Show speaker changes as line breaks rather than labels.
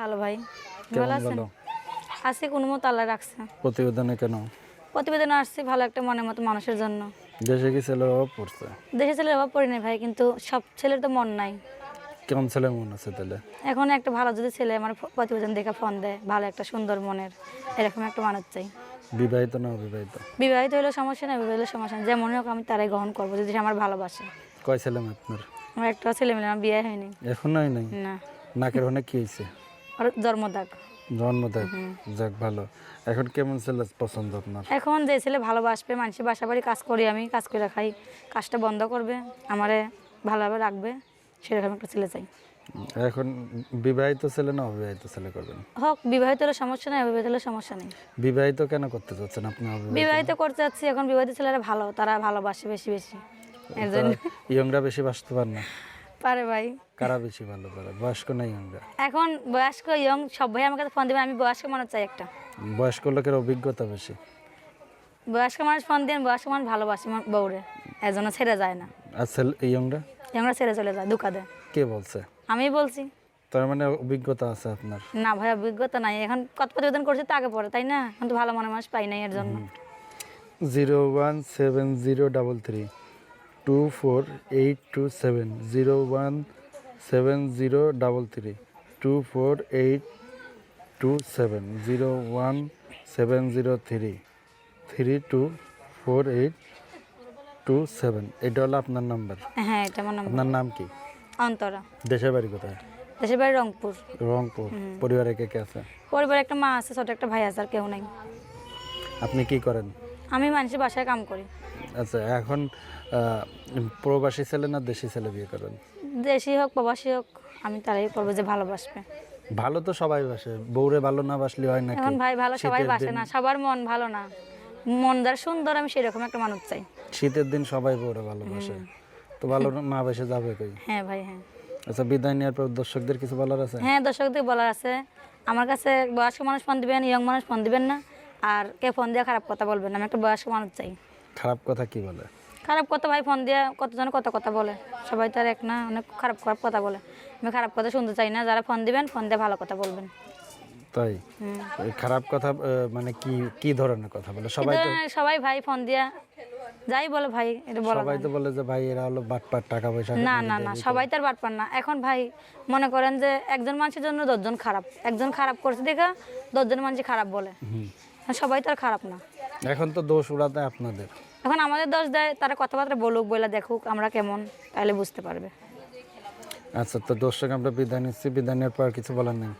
ভালো ভাই। ভালো আছেন? আছি কোনো মতো আল্লাহ রাখছে।
প্রতিবেদনে কেন?
প্রতিবেদন আসছি ভালো একটা মনের মতো মানুষের জন্য।
দেশে কি ছেলে অভাব পড়ছে?
দেশে ছেলের অভাব পড়ি নাই ভাই কিন্তু সব ছেলের তো মন নাই।
কেমন ছেলে মন আছে তাহলে?
এখন একটা ভালো যদি ছেলে আমার প্রতিবেদন দেখে ফোন দেয় ভালো একটা সুন্দর মনের এরকম একটা মানুষ চাই।
বিবাহিত না অবিবাহিত?
বিবাহিত হলে সমস্যা নেই বিবাহিত হলে সমস্যা নেই। যেমন হোক আমি তারাই গ্রহণ করব যদি আমার ভালোবাসে।
কয় ছেলে মেয়ে আপনার?
আমার একটা ছেলে মেয়ে আমার বিয়ে হয়নি।
এখন নাই নাই?
না।
নাকের অনেক কি হয়েছে?
আর জন্মদাগ।
জন্ম দেখ যাক ভালো। এখন কেমন ছেলে পছন্দ আপনার?
এখন যে ছেলে ভালোবাসবে মানুষের বাসা বাড়ি কাজ করি আমি কাজ করে খাই কাজটা বন্ধ করবে আমারে ভালোভাবে রাখবে সেরকম একটা ছেলে চাই।
এখন বিবাহিত ছেলে না অবিবাহিত ছেলে করবেন?
হোক বিবাহিত হলে সমস্যা নেই অবিবাহিত হলে সমস্যা নেই।
বিবাহিত কেন করতে চাচ্ছেন আপনি
বিবাহিত করতে যাচ্ছি এখন বিবাহিত ছেলেরা ভালো তারা ভালোবাসে বেশি বেশি। এর জন্য।
ইয়ংরা বেশি বাঁচতে পারে না।
পারে ভাই।
কারা বেশি ভালো পারে? বয়স্ক না ইয়ংরা
এখন বয়স্ক ইয়ং সব ভাই আমার কাছে ফোন দেবেন আমি বয়স্ক মানুষ চাই একটা।
বয়স্ক লোকের অভিজ্ঞতা বেশি।
বয়স্ক মানুষ ফোন দেন বয়স্ক মানুষ ভালোবাসে আমার বউরে। এর জন্য ছেড়ে যায় না।
আর ছেলে ইয়ংরা
ইয়ংরা ছেড়ে চলে যায় দুকা দেয়।
কে বলছে?
আমি বলছি।
তার মানে অভিজ্ঞতা আছে আপনার?
না ভাই অভিজ্ঞতা নাই। এখন কত প্রতিবেদন করছে তো আগে পরে তাই না? এখন তো ভালো মনে মানুষ পাই নাই এর জন্য।
Zero one seven zero double three. Two four eight two seven zero one seven zero double three two four eight two seven zero one seven zero three three two four eight two seven এটা হলো আপনার number
হ্যাঁ এটা আমার
আপনার নাম কি?
অন্তরা।
দেশের বাড়ি কোথায়?
দেশের বাড়ি রংপুর।
রংপুর। পরিবারে কে কে আছে?
পরিবারে একটা মা আছে ছোট একটা ভাই আছে আর কেউ নাই।
আপনি কি করেন?
আমি মানুষের বাসায় কাম করি।
আচ্ছা এখন প্রবাসী ছেলে না দেশি ছেলে বিয়ে করেন?
দেশি হোক প্রবাসী হোক আমি তারাই করব যে ভালোবাসবে।
ভালো তো সবাই বাসে বউরে ভালো না বাসলে হয় নাকি?
এখন ভাই ভালো সবাই বাসে না সবার মন ভালো না। মন যার সুন্দর আমি সেরকম একটা মানুষ চাই।
শীতের দিন সবাই বউরে ভালোবাসে। তো ভালো না বেসে যাবে কই?
হ্যাঁ ভাই হ্যাঁ।
আচ্ছা বিদায় নেওয়ার পর দর্শকদের কিছু বলার আছে?
হ্যাঁ দর্শকদের বলার আছে। আমার কাছে বয়স্ক মানুষ ফোন দিবেন ইয়ং মানুষ ফোন দিবেন না। আর কে ফোন দিয়ে খারাপ কথা বলবেন না আমি একটা বয়স্ক মানুষ চাই।
খারাপ কথা কি বলে?
খারাপ কথা ভাই ফোন দিয়ে কতজন কত কথা বলে? সবাই তো আর এক না অনেক খারাপ খারাপ কথা বলে। আমি খারাপ কথা শুনতে চাই না যারা ফোন দিবেন ফোন দিয়ে ভালো কথা বলবেন।
তাই? এই খারাপ কথা মানে কি কি ধরনের কথা বলে? সবাই তো
সবাই ভাই ফোন দিয়া যাই বলে ভাই এটা বলা
সবাই তো বলে যে ভাই এরা হলো বাটপাট টাকা পয়সা
না না না সবাই তো আর বাটপার না। এখন ভাই মনে করেন যে একজন মানুষের জন্য দশজন খারাপ। একজন খারাপ করছে দেখা দশজন মানুষ খারাপ বলে। সবাই তো আর খারাপ না।
এখন তো দোষ উড়াতে আপনাদের।
এখন আমাদের দোষ দেয় তারা কথাবার্তা বলুক বলে দেখুক আমরা কেমন তাহলে বুঝতে পারবে।
আচ্ছা তো দর্শক আমরা বিদায় নিচ্ছি। বিদায় নেওয়ার পর কিছু বলার নেই।